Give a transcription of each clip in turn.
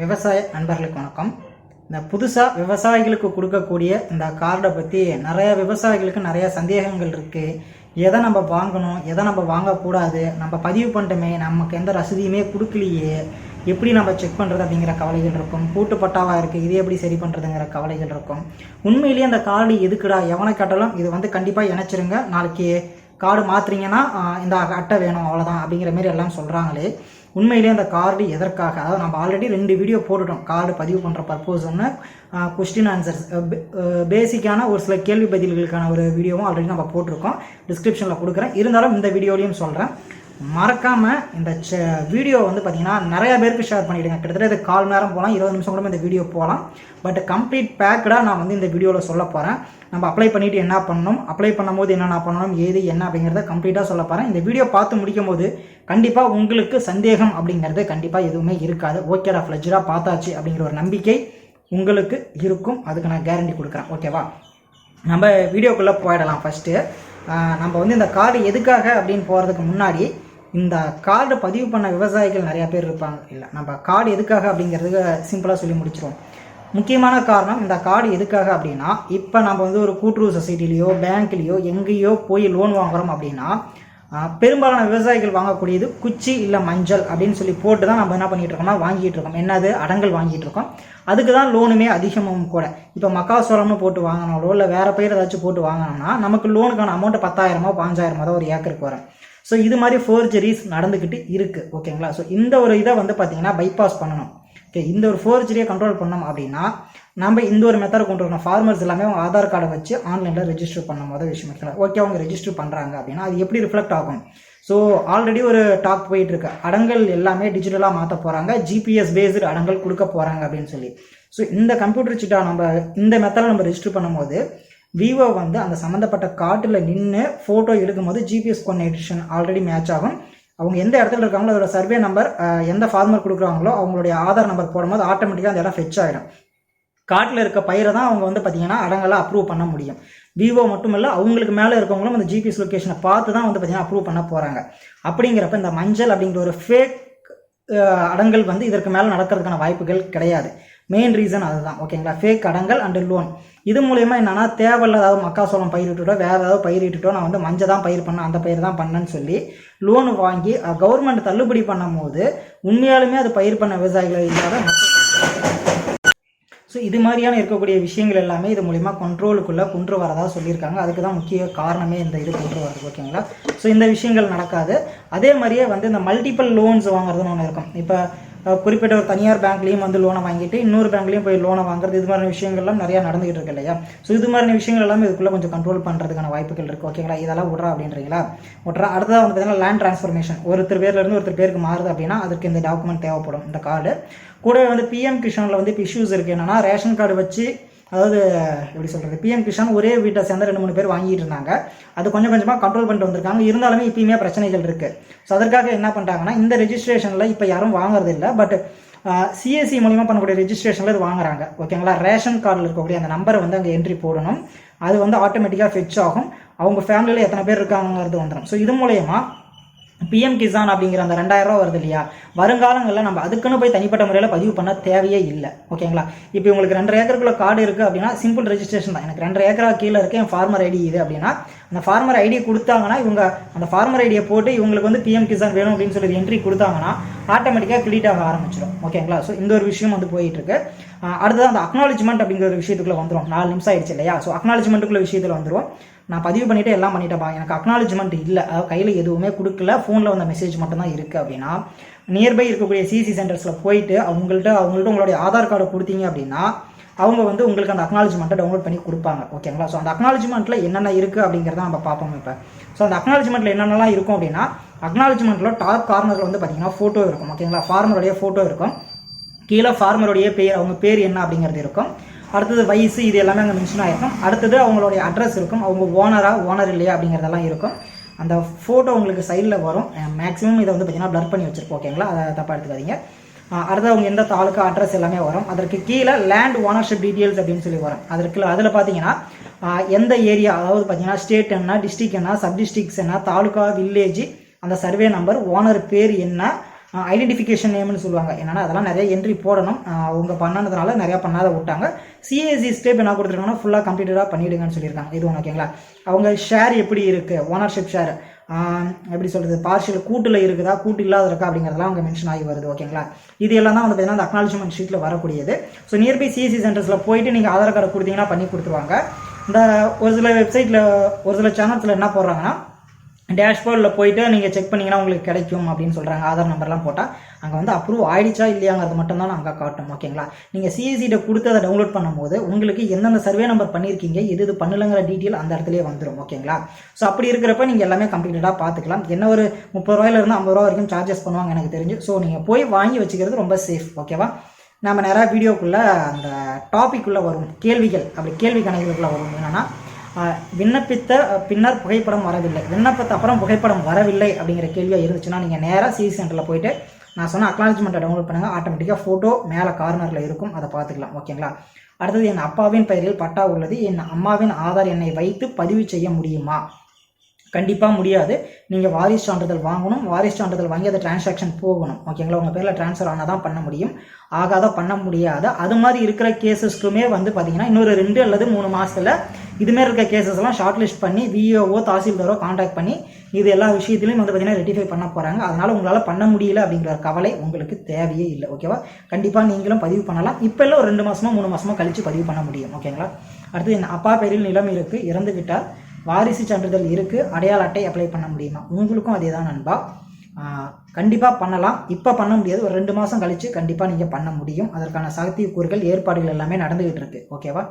விவசாய நண்பர்களுக்கு வணக்கம். இந்த புதுசாக விவசாயிகளுக்கு கொடுக்கக்கூடிய இந்த கார்டை பற்றி நிறையா விவசாயிகளுக்கு நிறையா சந்தேகங்கள் இருக்குது எதை நம்ம வாங்கணும் எதை நம்ம வாங்கக்கூடாது நம்ம பதிவு பண்ணிட்டோமே நமக்கு எந்த ரசதியுமே கொடுக்கலையே எப்படி நம்ம செக் பண்ணுறது அப்படிங்கிற கவலைகள் இருக்கும். கூட்டு பட்டாவாக இருக்குது இது எப்படி சரி பண்ணுறதுங்கிற கவலைகள் இருக்கும். உண்மையிலேயே அந்த கார்டு எதுக்குடா எவனை கேட்டாலும் இது வந்து கண்டிப்பாக இணைச்சிருங்க. நாளைக்கு கார்டு மாற்றுறீங்கன்னா இந்த அட்டை வேணும் அவ்வளோதான் அப்படிங்கிற மாரி எல்லாம் சொல்கிறாங்களே உண்மையிலேயே அந்த கார்டு எதற்காக? அதாவது நம்ம ஆல்ரெடி ரெண்டு வீடியோ போட்டுட்டோம். கார்டு பதிவு பண்ணுற பர்பஸ் ஒன்று கொஸ்டின் ஆன்சர்ஸ் பேசிக்கான ஒரு சில கேள்வி பதில்களுக்கான ஒரு வீடியோவும் ஆல்ரெடி நம்ம போட்டிருக்கோம். டிஸ்கிரிப்ஷனில் கொடுக்குறேன். இருந்தாலும் இந்த வீடியோலையும் சொல்கிறேன் மறக்காமல் இந்த வீடியோ வந்து பார்த்தீங்கன்னா நிறைய பேருக்கு ஷேர் பண்ணிவிடுங்க கிட்டத்தட்ட இது கால் நேரம் போகலாம் இருபது நிமிஷம் கூட இந்த வீடியோ போகலாம் பட் கம்ப்ளீட் பேக்கடாக நான் வந்து இந்த வீடியோவில் சொல்ல போகிறேன் நம்ம அப்ளை பண்ணிவிட்டு என்ன பண்ணணும் அப்ளை பண்ணும்போது என்னென்ன பண்ணணும் ஏது என்ன அப்படிங்கிறத கம்ப்ளீட்டாக சொல்ல போகிறேன் இந்த வீடியோ பார்த்து முடிக்கும் போது கண்டிப்பாக உங்களுக்கு சந்தேகம் அப்படிங்கிறது கண்டிப்பாக எதுவுமே இருக்காது. ஓகேடா ஃப்ளஜராக பார்த்தாச்சு அப்படிங்கிற ஒரு நம்பிக்கை உங்களுக்கு இருக்கும். அதுக்கு நான் கேரண்டி கொடுக்குறேன். ஓகேவா நம்ம வீடியோக்குள்ளே போயிடலாம் ஃபஸ்ட்டு நம்ம வந்து இந்த கார்டு எதுக்காக அப்படின்னு போகிறதுக்கு முன்னாடி இந்த கார்டை பதிவு பண்ண விவசாயிகள் நிறையா பேர் இருப்பாங்க. இல்லை நம்ம கார்டு எதுக்காக அப்படிங்கிறதுக்கு சிம்பிளாக சொல்லி முடிச்சிருவோம். முக்கியமான காரணம் இந்த கார்டு எதுக்காக அப்படின்னா இப்போ நம்ம வந்து ஒரு கூட்டுறவு சொசைட்டிலேயோ பேங்க்லேயோ எங்கேயோ போய் லோன் வாங்குறோம் அப்படின்னா பெரும்பாலான விவசாயிகள் வாங்கக்கூடியது குச்சி இல்லை மஞ்சள் அப்படின்னு சொல்லி போட்டு தான் நம்ம என்ன பண்ணிகிட்டு இருக்கோம்னா வாங்கிட்டு இருக்கோம். என்னது? அடங்கல் வாங்கிட்டு இருக்கோம். அதுக்கு தான் லோனுமே அதிகமும் கூட. இப்போ மக்காசோளம்னு போட்டு வாங்கினாலோ இல்லை வேறு பயிர் ஏதாச்சும் போட்டு வாங்கினோம்னா நமக்கு லோனுக்கான அமௌண்ட்டு பத்தாயிரமோ பாஞ்சாயிரமோ தான் ஒரு ஏக்கருக்கு வரும். ஸோ இது மாதிரி ஃபோர்ஜரிஸ் நடந்துக்கிட்டு இருக்குது ஓகேங்களா ஸோ இந்த ஒரு இதை வந்து பார்த்தீங்கன்னா பைபாஸ் பண்ணணும் ஓகே இந்த ஒரு ஃபோர்ஜரியை கண்ட்ரோல் பண்ணோம் அப்படின்னா நம்ம இந்த ஒரு மெத்தட் கொண்டு வரணும். ஃபார்மர்ஸ் எல்லாமே அவங்க ஆதார் கார்டை வச்சு ஆன்லைனில் ரெஜிஸ்டர் பண்ண முதல் விஷயம் ஓகே அவங்க ரெஜிஸ்டர் பண்ணுறாங்க அப்படின்னா அது எப்படி ரிஃப்ளெக்ட் ஆகும்? ஸோ ஆல்ரெடி ஒரு டாக் போயிட்டு இருக்கு. அடங்கல் எல்லாமே டிஜிட்டலாக மாற்ற போகிறாங்க ஜிபிஎஸ் பேஸ்டு அடங்கல் கொடுக்க போகிறாங்க அப்படின்னு சொல்லி. ஸோ இந்த கம்ப்யூட்டர் சிட்டா நம்ம இந்த மெத்தடில் நம்ம ரெஜிஸ்டர் பண்ணும்போது விவோ வந்து அந்த சம்மந்தப்பட்ட காட்டில் நின்று ஃபோட்டோ எடுக்கும்போது ஜிபிஎஸ் கொனெக்ஷன் ஆல்ரெடி மேட்ச் ஆகும். அவங்க எந்த இடத்துல இருக்காங்களோ அதோட சர்வே நம்பர் எந்த ஃபார்மர் கொடுக்குறாங்களோ அவங்களுடைய ஆதார் நம்பர் போடும்போது ஆட்டோமேட்டிக்காக அந்த இடம் ஃபெச் ஆகிடும் காட்டில் இருக்க பயிரை தான் அவங்க வந்து பார்த்தீங்கன்னா அடங்கெல்லாம் அப்ரூவ் பண்ண முடியும். விவோ மட்டும் இல்லை அவங்களுக்கு மேலே இருக்கவங்களும் அந்த ஜிபிஎஸ் லொக்கேஷனை பார்த்து தான் வந்து பார்த்தீங்கன்னா அப்ரூவ் பண்ண போகிறாங்க அப்படிங்கிறப்ப இந்த மஞ்சள் அப்படிங்கிற ஒரு ஃபேக் அடங்கல் வந்து இதற்கு மேலே நடக்கிறதுக்கான வாய்ப்புகள் கிடையாது. மெயின் ரீசன் அதுதான் ஓகேங்களா ஃபேக் அடங்கல் அண்ட் லோன் இது மூலயமா என்னன்னா தேவையில்ல ஏதாவது மக்காசோளம் பயிரிட்டுட்டோ வேறு ஏதாவது பயிரிட்டுட்டோ நான் வந்து மஞ்சள் தான் பயிர் பண்ணேன் அந்த பயிர் தான் பண்ணேன்னு சொல்லி லோன் வாங்கி கவர்மெண்ட் தள்ளுபடி பண்ணும் போது உண்மையாலுமே அது பயிர் பண்ண விவசாயிகள் இல்லாத ஸோ இது மாதிரியான இருக்கக்கூடிய விஷயங்கள் எல்லாமே இது மூலிமா கண்ட்ரோலுக்குள்ளே கொண்டு வரதா சொல்லியிருக்காங்க. அதுக்கு தான் முக்கிய காரணமே இந்த இது கொண்டு வரது ஓகேங்களா ஸோ இந்த விஷயங்கள் நடக்காது. அதே மாதிரியே வந்து இந்த மல்டிபிள் லோன்ஸ் வாங்குறதுன்னு ஒன்று இருக்கும். இப்போ குறிப்பிட்ட ஒரு தனியார் பேங்க்லேயும் வந்து லோனை வாங்கிட்டு இன்னொரு பேங்க்லேயும் போய் லோனை வாங்குறது இது மாதிரி விஷயங்கள்லாம் நிறையா நடந்துகிட்டு இருக்கு இல்லையா? ஸோ இது மாதிரி விஷயங்கள் எல்லாமே இதுக்குள்ளே கொஞ்சம் கண்ட்ரோல் பண்ணுறதுக்கான வாய்ப்புகள் இருக்குது ஓகேங்களா இதெல்லாம் விட்றா அப்படின்றீங்களா? விட்றா. அடுத்ததாக வந்து பார்த்தீங்கன்னா லேண்ட் ட்ரான்ஸ்ஃபர்மேஷன் ஒருத்தர் பேர்லேருந்து ஒருத்தர் பேருக்கு மாறுது அப்படின்னா அதுக்கு இந்த டாக்குமெண்ட் தேவைப்படும். இந்த கார்டு கூடவே வந்து பிஎம் கிஷானில் வந்து இப்போ இஷ்யூஸ் இருக்குது என்னென்னா ரேஷன் கார்டு வச்சு அதாவது எப்படி சொல்கிறது பிஎம் கிஷான் ஒரே வீட்டை சேர்ந்த ரெண்டு மூணு பேர் வாங்கிட்டு இருந்தாங்க. அது கொஞ்சம் கொஞ்சமாக கண்ட்ரோல் பண்ணிட்டு வந்திருக்காங்க. இருந்தாலுமே இப்பயுமே பிரச்சனைகள் இருக்குது ஸோ அதற்காக என்ன பண்ணுறாங்கன்னா இந்த ரெஜிஸ்ட்ரேஷனில் இப்போ யாரும் வாங்குறது இல்லை. பட் சிஎஸ்சி மூலிமா பண்ணக்கூடிய ரெஜிஸ்ட்ரேஷனில் இது வாங்குறாங்க. ஓகேங்களா ரேஷன் கார்டில் இருக்கக்கூடிய அந்த நம்பரை வந்து அங்கே என்ட்ரி போடணும். அது வந்து ஆட்டோமேட்டிக்காக ஃபெச் ஆகும். அவங்க ஃபேமிலியில் எத்தனை பேர் இருக்காங்கிறது வந்துடும். ஸோ இது மூலயமா பிஎம் கிசான் அப்படிங்கிற அந்த ரெண்டாயிரரூவா வருது இல்லையா? வருங்காலங்களில் நம்ம அதுக்குன்னு போய் தனிப்பட்ட முறையில் பதிவு பண்ண தேவையே இல்லை. ஓகேங்களா இப்போ உங்களுக்கு ரெண்டு ஏக்கருக்குள்ள கார்டு இருக்குது அப்படின்னா சிம்பிள் ரெஜிஸ்ட்ரேஷன் தான். எனக்கு ரெண்டு ஏக்கரா கீழே இருக்கு என் ஃபார்மர் ஐடி இது அப்படின்னா அந்த ஃபார்மர் ஐடி கொடுத்தாங்கன்னா இவங்க அந்த ஃபார்மர் ஐடியை போட்டு இவங்களுக்கு வந்து பிஎம் கிசான் வேணும் அப்படின்னு சொல்லி என்ட்ரி கொடுத்தாங்கன்னா ஆட்டோமேட்டிக்காக கிரெடிட் ஆக ஆரம்பிச்சிடும் ஓகேங்களா ஸோ இந்த ஒரு விஷயம் வந்து போயிட்டு இருக்கு அடுத்தது அந்த அக்னாலஜ்மெண்ட் அப்படிங்கிற ஒரு விஷயத்துக்குள்ள வந்துடும் நாலு நிமிஷம் ஆயிடுச்சு இல்லையா? ஸோ அக்னாலஜ்மெண்ட்டுக்குள்ள விஷயத்தில் வந்துடும் நான் பதிவு பண்ணிவிட்டு எல்லாம் பண்ணிட்டேன். எனக்கு அக்னாலஜ்மெண்ட் இல்லை. அதாவது கையில் எதுவுமே கொடுக்கல. ஃபோனில் வந்த மெசேஜ் மட்டும்தான் இருக்குது அப்படின்னா நியர்பை இருக்கக்கூடிய சிசி சென்டர்ஸில் போயிட்டு அவங்கள்ட்ட அவங்கள்ட்ட உங்களுடைய ஆதார் கார்டை கொடுத்தீங்க அப்படின்னா அவங்க வந்து உங்களுக்கு அந்த அக்னாலஜ்மெண்ட்டை டவுன்லோட் பண்ணி கொடுப்பாங்க ஓகேங்களா ஸோ அந்த அக்னாலஜ்மெண்ட்டில் என்னென்ன இருக்குது அப்படிங்கிறத நம்ம பார்ப்போம் இப்போ. ஸோ அந்த அக்னாலஜ்மெண்ட்டில் என்னென்னலாம் இருக்கும் அப்படின்னா அக்னாலஜ்மெண்ட்டில் டாப் கார்னரில் வந்து பார்த்தீங்கன்னா ஃபோட்டோ இருக்கும் ஓகேங்களா ஃபார்மருடைய ஃபோட்டோ இருக்கும். கீழே ஃபார்மருடைய பேர் அவங்க பேர் என்ன அப்படிங்கிறது இருக்கும். அடுத்தது வயசு இது எல்லாமே அங்கே மென்ஷன் ஆகிருக்கும் அடுத்தது அவங்களுடைய அட்ரஸ் இருக்கும். அவங்க ஓனராக ஓனர் இல்லையா அப்படிங்கிறதெல்லாம் இருக்கும். அந்த ஃபோட்டோ உங்களுக்கு சைடில் வரும். மேக்ஸிமம் இதை வந்து பார்த்தீங்கன்னா ப்ளர் பண்ணி வச்சுருப்போம் ஓகேங்களா அதை தப்பாக எடுத்துக்காதீங்க. அடுத்து அவங்க எந்த தாலுக்கா அட்ரஸ் எல்லாமே வரும். அதற்கு கீழே லேண்ட் ஓனர்ஷிப் டீட்டெயில்ஸ் அப்படின்னு சொல்லி வரும். அதற்கு அதில் பார்த்தீங்கன்னா எந்த ஏரியா அதாவது பார்த்தீங்கன்னா ஸ்டேட் என்ன டிஸ்ட்ரிக் என்ன சப் டிஸ்ட்ரிக்ஸ் என்ன தாலுக்கா வில்லேஜ் அந்த சர்வே நம்பர் ஓனர் பேர் என்ன ஐடென்டிஃபிகேஷன் நேம்னு சொல்லுவாங்க. என்னென்னா அதெல்லாம் நிறைய என்ட்ரி போடணும். அவங்க பண்ணனதுனால நிறையா பண்ணாத விட்டாங்க. சிஏசி ஸ்டேப் என்ன கொடுத்துருக்காங்கன்னா ஃபுல்லாக கம்ப்ளீட்டடாக பண்ணிவிடுங்கன்னு சொல்லியிருக்காங்க. இது ஒன்று ஓகேங்களா அவங்க ஷேர் எப்படி இருக்குது ஓனர்ஷிப் ஷேர் எப்படி சொல்கிறது பார்ஷியல் கூட்டில் இருக்குதா கூட்டு இல்லாத இருக்கா அப்படிங்கிறதெல்லாம் அவங்க மென்ஷன் ஆகி வருது ஓகேங்களா இது எல்லாம் தான் வந்து பார்த்தீங்கன்னா அந்த அக்னாலஜ்மெண்ட் ஷீட்டில் வரக்கூடியது. ஸோ நியர்பை சிஎஸ்சி சென்டர்ஸில் போயிட்டு நீங்கள் ஆதார் கார்டு கொடுத்தீங்கன்னா பண்ணி கொடுத்துருவாங்க. இந்த ஒரு சில வெப்சைட்டில் ஒரு சில சேனல்ஸில் என்ன போடுறாங்கன்னா டேஷ்போர்டில் போயிட்டு நீங்கள் செக் பண்ணிங்கன்னா உங்களுக்கு கிடைக்கும் அப்படின்னு சொல்கிறாங்க ஆதார் நம்பர்லாம் போட்டால் அங்கே வந்து அப்ரூவ் ஆயிடுச்சா இல்லையாங்கிறது மட்டும் தான் அங்கே காட்டும் ஓகேங்களா நீங்கள் சிஎஸ்சிட்ட கொடுத்து அதை டவுன்லோட் பண்ணும்போது உங்களுக்கு எந்தெந்த சர்வே நம்பர் பண்ணியிருக்கீங்க எது இது பண்ணலங்கிற டீட்டெயில் அந்த இடத்துலேயே வந்துடும் ஓகேங்களா ஸோ அப்படி இருக்கிறப்ப நீங்கள் எல்லாமே கம்ப்ளீட்டடாக பார்த்துக்கலாம். என்ன ஒரு முப்பது ரூபாயிலிருந்து ஐம்பது ரூபா வரைக்கும் சார்ஜஸ் பண்ணுவாங்க எனக்கு தெரிஞ்சு. ஸோ நீங்கள் போய் வாங்கி வச்சுக்கிறது ரொம்ப சேஃப் ஓகேவா நம்ம நிறையா வீடியோக்குள்ளே அந்த டாபிக்குள்ளே வரும் கேள்விகள் அப்படி கேள்வி கணக்குகளுக்குள்ளே வரும் என்னென்னா விண்ணப்பித்த பின்னர் புகைப்படம் வரவில்லை. விண்ணப்பத்த அப்புறம் புகைப்படம் வரவில்லை அப்படிங்கிற கேள்வியாக இருந்துச்சுன்னா நீங்கள் நேராக சிசி சென்டரில் போயிட்டு நான் சொன்ன அக்னாலஜ்மெண்ட்டை டவுன்லோட் பண்ணுங்கள் ஆட்டோமேட்டிக்காக ஃபோட்டோ மேலே கார்னரில் இருக்கும். அதை பார்த்துக்கலாம். ஓகேங்களா? அடுத்தது என் அப்பாவின் பெயரில் பட்டா உள்ளது. என் அம்மாவின் ஆதார் எண்ணை வைத்து பதிவு செய்ய முடியுமா? கண்டிப்பாக முடியாது. நீங்கள் வாரிசு சான்றிதழ் வாங்கணும். வாரிசு சான்றிதழ் வாங்கி அதை டிரான்சாக்ஷன் போகணும். ஓகேங்களா உங்கள் பேரில் ட்ரான்ஸ்ஃபர் ஆனால் தான் பண்ண முடியும். ஆகாத பண்ண முடியாது. அது மாதிரி இருக்கிற கேசஸ்க்குமே வந்து பார்த்தீங்கன்னா இன்னொரு ரெண்டு அல்லது மூணு மாதத்தில் இதுமாரி இருக்க கேசஸ் எல்லாம் ஷார்ட் லிஸ்ட் பண்ணி விஓஓ தாசில்தாரோ காண்டாக்ட் பண்ணி இது எல்லா விஷயத்திலையும் வந்து பார்த்தீங்கன்னா ரெட்டிஃபை பண்ண போகிறாங்க அதனால் உங்களால் பண்ண முடியல அப்படிங்கிற கவலை உங்களுக்கு தேவையே இல்லை. ஓகேவா கண்டிப்பாக நீங்களும் பதிவு பண்ணலாம். இப்போ எல்லாம் ஒரு ரெண்டு மாதமோ மூணு மாதமோ கழித்து பதிவு பண்ண முடியும். ஓகேங்களா அடுத்து என் அப்பா பேரில் நிலம் இருக்குது இறந்து விட்டால் வாரிசு சான்றிதழ் இருக்குது அடையாள அட்டை அப்ளை பண்ண முடியுமா? உங்களுக்கும் அதே தான் நண்பா கண்டிப்பாக பண்ணலாம். இப்போ பண்ண முடியாது. ஒரு ரெண்டு மாதம் கழித்து கண்டிப்பாக நீங்கள் பண்ண முடியும். அதற்கான சாத்தியக்கூறுகள் ஏற்பாடுகள் எல்லாமே நடந்துகிட்டு இருக்குது ஓகேவா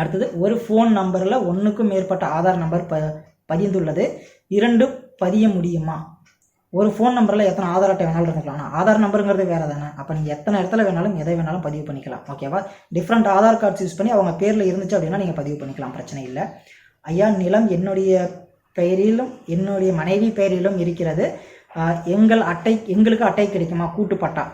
அடுத்தது ஒரு ஃபோன் நம்பரில் ஒன்றுக்கும் மேற்பட்ட ஆதார் நம்பர் ப பதிந்துள்ளது. இரண்டு பதிய முடியுமா? ஒரு ஃபோன் நம்பரில் எத்தனை ஆதார் அட்டை வேணாலும் இருந்துக்கலாம். ஆனால் ஆதார் நம்பருங்கிறது வேறு தானே அப்போ நீங்கள் எத்தனை இடத்துல வேணாலும் எதை வேணாலும் பதிவு பண்ணிக்கலாம். ஓகேவா டிஃப்ரெண்ட் ஆதார் கார்ட்ஸ் யூஸ் பண்ணி அவங்க பேரில் இருந்துச்சு அப்படின்னா நீங்கள் பதிவு பண்ணிக்கலாம். பிரச்சனை இல்லை. ஐயா நிலம் என்னுடைய பெயரிலும் என்னுடைய மனைவி பெயரிலும் இருக்கிறது. எங்கள் அட்டை எங்களுக்கு அட்டை கிடைக்குமா? கூட்டுப்பட்டா.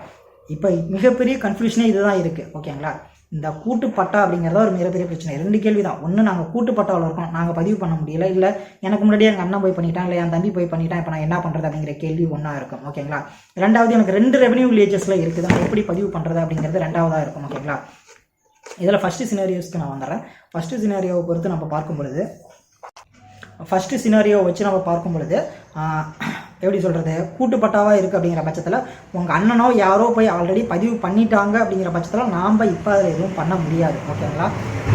இப்போ மிகப்பெரிய கன்ஃபியூஷனே இதுதான் இருக்குது ஓகேங்களா இந்த கூட்டுப்பட்டா அப்படிங்கிறத ஒரு மிகப்பெரிய பிரச்சனை. ரெண்டு கேள்வி தான் ஒன்று நாங்கள் கூட்டுப்பட்டாவில் இருக்கோம். நாங்கள் பதிவு பண்ண முடியல. இல்லை எனக்கு முன்னாடியே எங்கள் அண்ணன் போய் பண்ணிட்டான் இல்லை என் தம்பி போய் பண்ணிட்டான் இப்போ நான் என்ன பண்ணுறது அப்படிங்கிற கேள்வி ஒன்றா இருக்கும். ஓகேங்களா ரெண்டாவது எனக்கு ரெண்டு ரெவன்யூ வில்லேஜஸில் இருக்குது? நான் எப்படி பதிவு பண்ணுறது அப்படிங்கிறது ரெண்டாவதாக இருக்கும். ஓகேங்களா இதில் ஃபஸ்ட்டு சினாரியோஸ்க்கு நான் வந்துடுறேன். ஃபஸ்ட்டு சினாரியோவை பொறுத்து நம்ம பார்க்கும் பொழுது ஃபஸ்ட்டு சினாரியோவை வச்சு நம்ம பார்க்கும் பொழுது எப்படி சொல்கிறது கூட்டுப்பட்டாவாக இருக்குது அப்படிங்கிற பட்சத்தில் உங்கள் அண்ணனோ யாரோ போய் ஆல்ரெடி பதிவு பண்ணிட்டாங்க அப்படிங்கிற பட்சத்தில் நாம் இப்போ அதில் எதுவும் பண்ண முடியாது. ஓகேங்களா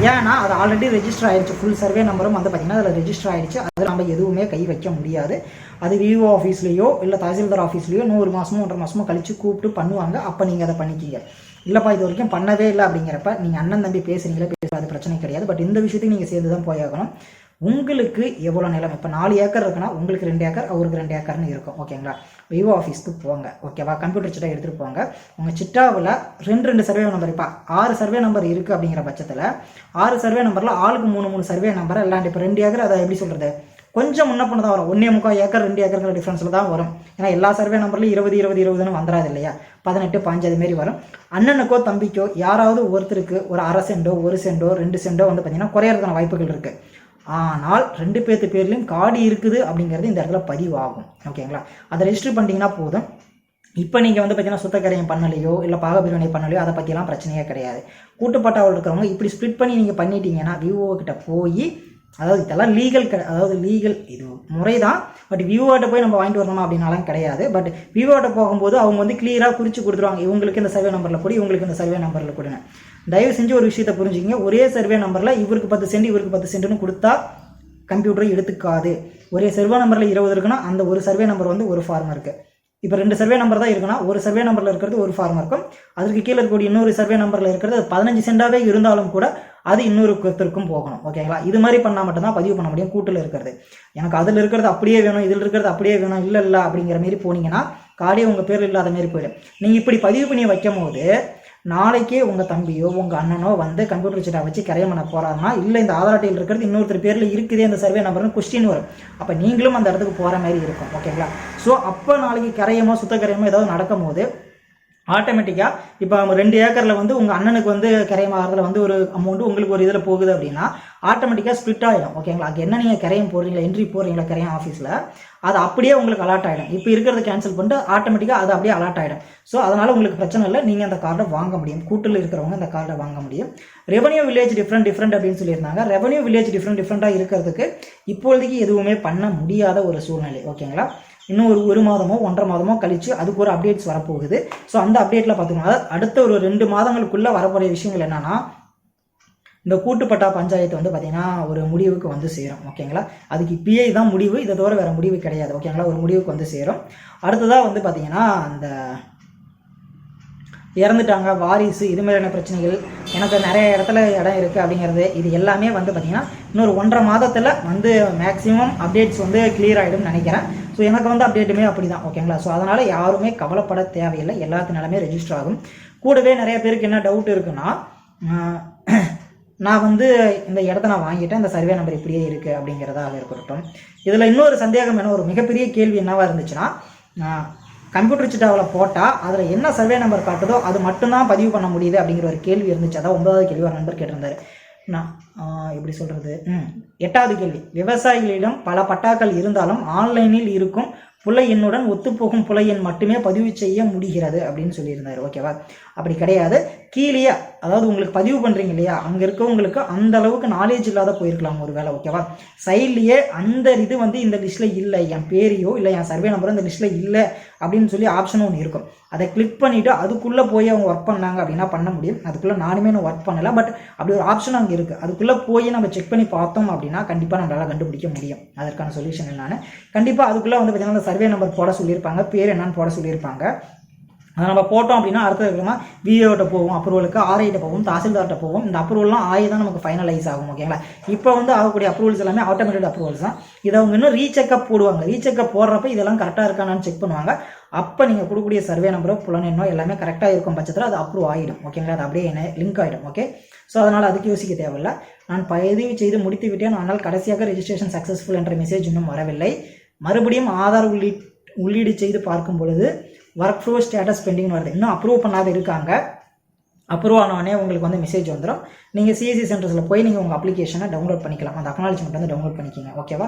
ஏன்னா அது ஆல்ரெடி ரெஜிஸ்டர் ஆயிடுச்சு. ஃபுல் சர்வே நம்பரும் வந்து பார்த்திங்கன்னா அதில் ரெஜிஸ்டர் ஆயிடுச்சு. அதில் நம்ம எதுவுமே கை வைக்க முடியாது. அது விஓ ஆஃபீஸ்லேயோ இல்லை தாசில்தார் ஆஃபீஸ்லேயோ நூறு மாதமோ ஒன்றரை மாதமோ கழித்து கூப்பிட்டு பண்ணுவாங்க. அப்போ நீங்கள் அதை பண்ணிக்கிங்க. இல்லைப்பா இது வரைக்கும் பண்ணவே இல்லை அப்படிங்கிறப்ப நீங்கள் அண்ணன் தம்பி பேசுறீங்களே பேச பிரச்சனை கிடையாது. பட் இந்த விஷயத்துக்கு நீங்கள் சேர்ந்து தான் போயாகணும். உங்களுக்கு எவ்வளோ நிலம்? இப்போ நாலு ஏக்கர் இருக்குன்னா உங்களுக்கு ரெண்டு ஏக்கர் அவருக்கு ரெண்டு ஏக்கர்னு இருக்கும். ஓகேங்களா விவோ ஆஃபீஸ்க்கு போங்க. ஓகேவா கம்ப்யூட்டர் சிட்டா எடுத்துகிட்டு போங்க. உங்கள் சிட்டாவில் ரெண்டு ரெண்டு சர்வே நம்பர் இப்போ ஆறு சர்வே நம்பர் இருக்குது அப்படிங்கிற பட்சத்தில் ஆறு சர்வே நம்பரில் ஆளுக்கு மூணு மூணு சர்வே நம்பர் இல்லாண்டு இப்போ ரெண்டு ஏக்கர் அதை எப்படி சொல்கிறது கொஞ்சம் முன்ன பண்ண தான் வரும். ஒன்றே முக்கால் ஏக்கர் ரெண்டு ஏக்கருங்கிற டிஃப்ரென்ஸில் தான் வரும். ஏன்னா எல்லா சர்வே நம்பர்லையும் இருபது இருபது இருபதுன்னு வந்துடாது இல்லையா? பதினெட்டு பாஞ்சு அதுமாரி வரும். அண்ணனுக்கோ தம்பிக்கோ யாராவது ஒருத்தருக்கு ஒரு அரை சென்டோ ஒரு சென்டோ ரெண்டு சென்டோ வந்து பார்த்தீங்கன்னா குறையறதுக்கான வாய்ப்புகள் இருக்குது ஆனால் ரெண்டு பேர்த்து பேர்லேயும் கார்டு இருக்குது அப்படிங்கிறது இந்த இடத்துல பதிவாகும். ஓகேங்களா? அதை ரெஜிஸ்டர் பண்ணிட்டீங்கன்னா போதும். இப்போ நீங்கள் வந்து பார்த்தீங்கன்னா சுத்தக்கரையம் பண்ணலையோ இல்லை பாகபிரிவினை பண்ணலையோ அதை பற்றிலாம் பிரச்சனையே கிடையாது. கூட்டுப்பட்டாவில் இருக்கிறவங்க இப்படி ஸ்ப்ளிட் பண்ணி நீங்கள் பண்ணிட்டீங்கன்னா விவோ கிட்ட போய் அதாவது இதெல்லாம் லீகல் அதாவது லீகல் இது முறை தான் பட் விவோட்ட போய் நம்ம வாங்கிட்டு வரணுமா அப்படின்னாலாம் கிடையாது. பட் விவோட்ட போகும்போது அவங்க வந்து கிளியராக குறித்து கொடுத்துருவாங்க. இவங்களுக்கு இந்த சர்வே நம்பரில் கொடு இவங்களுக்கு இந்த சர்வே நம்பரில் கொடுங்க தயவு செஞ்சு ஒரு விஷயத்தை புரிஞ்சுக்கிங்க. ஒரே சர்வே நம்பரில் இவருக்கு பத்து சென்ட் இவருக்கு பத்து சென்ட்னு கொடுத்தா கம்ப்யூட்டரை எடுத்துக்காது. ஒரே சர்வே நம்பரில் இருபது இருக்குன்னா அந்த ஒரு சர்வே நம்பர் வந்து ஒரு ஃபார்ம் இருக்குது இப்போ ரெண்டு சர்வே நம்பர் தான் இருக்குன்னா ஒரு சர்வே நம்பரில் இருக்கிறது ஒரு ஃபார்ம் இருக்கும். அதுக்கு கீழே இருக்கக்கூடிய இன்னொரு சர்வே நம்பரில் இருக்கிறது அது பதினஞ்சு சென்டாகவே இருந்தாலும் கூட அது இன்னொரு ஒருத்தருக்கும் போகணும். ஓகேங்களா இது மாதிரி பண்ணால் மட்டும்தான் பதிவு பண்ண முடியும். கூட்டில் இருக்கிறது. எனக்கு அதில் இருக்கிறது அப்படியே வேணும் இதில் இருக்கிறது அப்படியே வேணும் இல்லை இல்லை அப்படிங்கிற மாரி போனீங்கன்னா காடே உங்கள் பேர் இல்லாத மாரி போயிடும். நீங்கள் இப்படி பதிவு பண்ணி வைக்கும் போது நாளைக்கே உங்கள் தம்பியோ உங்கள் அண்ணனோ வந்து கம்ப்யூட்டர் சீட்டை வச்சு கரையம் பண்ண போகிறாங்கன்னா இல்லை இந்த ஆதார் அட்டையில் இருக்கிறது இன்னொருத்தர் பேரில் இருக்குதே அந்த சர்வே நம்பர்னு கொஸ்டின் வரும். அப்போ நீங்களும் அந்த இடத்துக்கு போகிற மாதிரி இருக்கும் ஓகேங்களா ஸோ அப்போ நாளைக்கு கரையமோ சுத்த கரையமோ ஏதாவது நடக்கும் போது ஆட்டோமேட்டிக்காக இப்போ ரெண்டு ஏக்கரில் வந்து உங்கள் அண்ணனுக்கு வந்து கரையம் ஆகிறதுல வந்து ஒரு அமௌண்ட் உங்களுக்கு ஒரு இதில் போகுது அப்படின்னா ஆட்டோமேட்டிக்காக ஸ்ப்ளிட் ஆகிடும் ஓகேங்களா அங்கே என்ன நீங்கள் கரையம் போடுறீங்களா? என்ட்ரி போடுறீங்களா? கரையம் ஆஃபீஸில் அது அப்படியே உங்களுக்கு அலாட் ஆகிடும் இப்போ இருக்கிறத கேன்சல் பண்ணிட்டு ஆட்டோமேட்டிக்காக அது அப்படியே அலாட் ஆகிடும் ஸோ அதனால் உங்களுக்கு பிரச்சனை இல்லை. நீங்கள் அந்த கார்டை வாங்க முடியும். கூட்டில் இருக்கிறவங்க அந்த கார்டை வாங்க முடியும். ரெவன்யூ வில்லேஜ் டிஃப்ரெண்ட் டிஃப்ரெண்ட் அப்படின்னு சொல்லியிருந்தாங்க. ரெவன்யூ வில்லேஜ் டிஃப்ரெண்ட் டிஃப்ரெண்ட்டாக இருக்கிறதுக்கு இப்போதைக்கு எதுவுமே பண்ண முடியாத ஒரு சூழ்நிலை. ஓகேங்களா இன்னும் ஒரு ஒரு மாதமோ ஒன்றரை மாதமோ கழிச்சு அதுக்கு ஒரு அப்டேட்ஸ் வரப்போகுது. ஸோ அந்த அப்டேட்டில் பார்த்தீங்கன்னா அடுத்த ஒரு ரெண்டு மாதங்களுக்குள்ளே வரக்கூடிய விஷயங்கள் என்னன்னா இந்த கூட்டுப்பட்டா பஞ்சாயத்து வந்து பார்த்தீங்கன்னா ஒரு முடிவுக்கு வந்து சேரும். ஓகேங்களா அதுக்கு இப்பயே தான் முடிவு இதை தவிர வேறு முடிவு கிடையாது. ஓகேங்களா ஒரு முடிவுக்கு வந்து சேரும். அடுத்ததாக வந்து பார்த்தீங்கன்னா அந்த இறந்துட்டாங்க வாரிசு இது மாதிரியான பிரச்சனைகள் எனக்கு நிறைய இடத்துல இடம் இருக்குது அப்படிங்கிறது இது எல்லாமே வந்து பார்த்திங்கன்னா இன்னொரு ஒன்றரை மாதத்தில் வந்து மேக்ஸிமம் அப்டேட்ஸ் வந்து கிளியர் ஆகிடும் நினைக்கிறேன். ஸோ எனக்கு வந்து அப்டேட்டுமே அப்படி தான் ஓகேங்களா ஸோ அதனால் யாருமே கவலைப்பட தேவையில்லை. எல்லாத்தினாலுமே ரெஜிஸ்டர் ஆகும். கூடவே நிறைய பேருக்கு என்ன டவுட் இருக்குன்னா நான் வந்து இந்த இடத்த நான் வாங்கிட்டேன் இந்த சர்வே நம்பர் இப்படியே இருக்குது அப்படிங்கிறதாக இருக்கட்டும். இதில் இன்னொரு சந்தேகம் என்ன ஒரு மிகப்பெரிய கேள்வி என்னவாக இருந்துச்சுன்னா கம்ப்யூட்டர் சிட்டாவில் போட்டால் அதில் என்ன சர்வே நம்பர் காட்டுதோ அது மட்டும்தான் பதிவு பண்ண முடியுது அப்படிங்கிற ஒரு கேள்வி இருந்துச்சு. அதான் ஒன்பதாவது கேள்வி ஒரு நண்பர் கேட்டிருந்தாரு. நான் எப்படி சொல்கிறது ம். எட்டாவது கேள்வி. விவசாயிகளிடம் பல பட்டாக்கள் இருந்தாலும் ஆன்லைனில் இருக்கும் புலை எண்ணுடன் ஒத்துப்போகும் புலை எண் மட்டுமே பதிவு செய்ய முடிகிறது அப்படின்னு சொல்லியிருந்தாரு. ஓகேவா? அப்படி கிடையாது. கீழே அதாவது உங்களுக்கு பதிவு பண்ணுறீங்க இல்லையா? அங்கே இருக்கவங்களுக்கு அந்த அளவுக்கு நாலேஜ் இல்லாத போயிருக்கலாம் ஒரு வேலை ஓகேவா சைட்லேயே அந்த இது வந்து இந்த லிஸ்ட்டில் இல்லை என் பேரையோ இல்லை என் சர்வே நம்பரோ இந்த லிஸ்ட்டில் இல்லை அப்படின்னு சொல்லி ஆப்ஷன் ஒன்று இருக்கும். அதை கிளிக் பண்ணிவிட்டு அதுக்குள்ளே போய் அவங்க ஒர்க் பண்ணாங்க அப்படின்னா பண்ண முடியும். அதுக்குள்ளே நானுமே நான் ஒர்க் பண்ணலை பட் அப்படி ஒரு ஆப்ஷன் அங்கே இருக்குது அதுக்குள்ளே போய் நம்ம செக் பண்ணி பார்த்தோம் அப்படின்னா கண்டிப்பாக நம்மளால் கண்டுபிடிக்க முடியும். அதற்கான சொல்யூஷன் என்னென்னு. கண்டிப்பாக அதுக்குள்ளே வந்து பார்த்தீங்கன்னா சர்வே நம்பர் போட சொல்லியிருப்பாங்க பேர் என்னன்னு போட சொல்லியிருப்பாங்க. அதை நம்ம போட்டோம் அப்படின்னா அடுத்த விதமாக விஏஓட்ட போவோம் அப்ரூவலுக்கு ஆர்ஐட்ட போவோம் தாசில்தார்கிட்ட போவோம். இந்த அப்ரூவல்லாம் ஆகி தான் நமக்கு ஃபைனலைஸ் ஆகும் ஓகேங்களா இப்போ வந்து ஆகக்கூடிய அப்ரூவல்ஸ் எல்லாமே ஆட்டோமேட்டட் அப்ரூவல்ஸ் தான். இதை அவங்க இன்னும் ரீசெக்கப் போடுவாங்க. ரீசெக்கப் போடுறப்ப இதெல்லாம் கரெக்டாக இருக்கானான்னு செக் பண்ணுவாங்க. அப்போ நீங்கள் கொடுக்கக்கூடிய சர்வே நம்பரோ புலனெண்ணோ எல்லாமே கரெக்டாக இருக்கும் பட்சத்தில் அது அப்ரூவ் ஆகிடும் ஓகேங்களா அது அப்படியே என்ன லிங்க் ஆகிடும் ஓகே ஸோ அதனால் அதுக்கு யோசிக்க தேவையில்ல. நான் பதிவு செய்து முடித்து விட்டேன். ஆனால் கடைசியாக ரெஜிஸ்ட்ரேஷன் சக்ஸஸ்ஃபுல் என்ற மெசேஜ் இன்னும் வரவில்லை. மறுபடியும் ஆதார் உள்ளீட் உள்ளீடு செய்து பார்க்கும் பொழுது ஒர்க் ஃப்ரூ ஸ்டேட்டஸ் பெண்டிங் வருது. இன்னும் அப்ரூவ் பண்ணாத இருக்காங்க. அப்ரூவ் ஆனோடனே உங்களுக்கு வந்து மெசேஜ் வந்துடும் நீங்கள் சிஎஸ்சி சென்டர்ஸில் போய் நீங்கள் உங்கள் அப்ளிகேஷனை டவுன்லோட் பண்ணிக்கலாம். அந்த அக்னாலஜ்மெண்ட் வந்து டவுன்லோட் பண்ணிக்கிங்க. ஓகேவா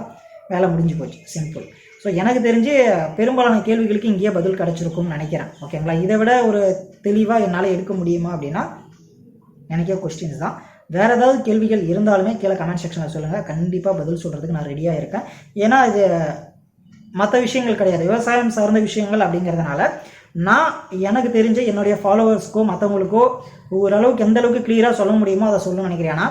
வேலை முடிஞ்சு போச்சு. சிம்பிள் ஸோ எனக்கு தெரிஞ்சு பெரும்பாலான கேள்விகளுக்கு இங்கேயே பதில் கிடச்சிருக்கும்னு நினைக்கிறேன். ஓகேங்களா இதை விட ஒரு தெளிவாக என்னால் எடுக்க முடியுமா அப்படின்னா எனக்கே கொஸ்டின்ஸ் தான். வேறு ஏதாவது கேள்விகள் இருந்தாலுமே கீழே கமெண்ட் செக்ஷனில் சொல்லுங்கள் கண்டிப்பாக பதில் சொல்கிறதுக்கு நான் ரெடியாக இருக்கேன். ஏன்னா இது மற்ற விஷயங்கள் கிடையாது. விவசாயம் சார்ந்த விஷயங்கள் அப்படிங்கிறதுனால நான் எனக்கு தெரிஞ்ச என்னுடைய ஃபாலோவர்ஸ்க்கோ மற்றவங்களுக்கோ ஓரளவுக்கு எந்த அளவுக்கு கிளியராக சொல்ல முடியுமோ அதை சொல்ல நினைக்கிறேன்னா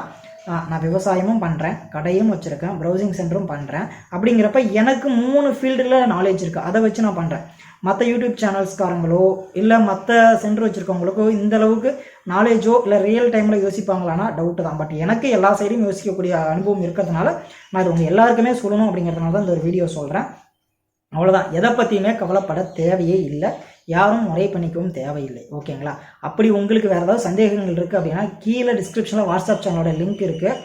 நான் விவசாயமும் பண்ணுறேன் கடையும் வச்சுருக்கேன் ப்ரௌசிங் சென்டரும் பண்ணுறேன் அப்படிங்கிறப்ப எனக்கு மூணு ஃபீல்டில் நாலேஜ் இருக்குது அதை வச்சு நான் பண்ணுறேன் மற்ற யூடியூப் சேனல்ஸ்காரங்களோ இல்லை மற்ற சென்டர் வச்சுருக்கவங்களுக்கோ இந்த அளவுக்கு நாலேஜோ இல்லை ரியல் டைமில் யோசிப்பாங்களான்னா டவுட்டு தான். பட் எனக்கு எல்லா சைடும் யோசிக்கக்கூடிய அனுபவம் இருக்கிறதுனால நான் இது உங்கள் எல்லாருக்குமே சொல்லணும் அப்படிங்கிறதுனால தான் இந்த ஒரு வீடியோ சொல்கிறேன் அவ்வளோதான் எதை பற்றியுமே கவலைப்பட தேவையே இல்லை. யாரும் முறை பண்ணிக்கவும் தேவையில்லை. ஓகேங்களா? அப்படி உங்களுக்கு வேறு ஏதாவது சந்தேகங்கள் இருக்குது அப்படின்னா கீழே டிஸ்கிரிப்ஷனில் வாட்ஸ்அப் சேனலோட லிங்க் இருக்குது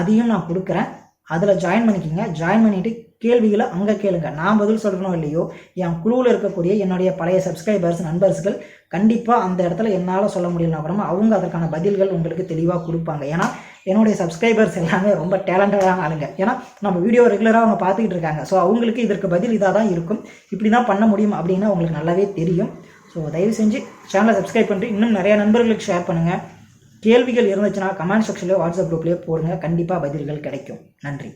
அதையும் நான் கொடுக்குறேன். அதில் ஜாயின் பண்ணிக்கிங்க. ஜாயின் பண்ணிவிட்டு கேள்விகளை அங்கே கேளுங்க. நான் பதில் சொல்லணும் இல்லையோ என் குழுவில் இருக்கக்கூடிய என்னுடைய பழைய சப்ஸ்கிரைபர்ஸ் நண்பர்கள் கண்டிப்பாக அந்த இடத்துல என்னால் சொல்ல முடியலனா அப்புறமா அவங்க அதற்கான பதில்கள் உங்களுக்கு தெளிவாக கொடுப்பாங்க. ஏன்னா என்னுடைய சப்ஸ்கிரைபர்ஸ் எல்லாமே ரொம்ப டேலண்டடான ஆளுங்க. ஏன்னா நம்ம வீடியோ ரெகுலராக அவங்க பார்த்துக்கிட்டு இருக்காங்க. ஸோ அவங்களுக்கு இதற்கு பதில் இதாக தான் இருக்கும். இப்படி தான் பண்ண முடியும் அப்படின்னு அவங்களுக்கு நல்லாவே தெரியும். ஸோ தயவு செஞ்சு சேனலை சப்ஸ்கிரைப் பண்ணிட்டு இன்னும் நிறையா நண்பர்களுக்கு ஷேர் பண்ணுங்கள் கேள்விகள் இருந்துச்சுன்னா கமெண்ட் செக்ஷன்லேயோ வாட்ஸ்அப் குரூப்லேயோ போடுங்க. கண்டிப்பாக பதில்கள் கிடைக்கும். நன்றி.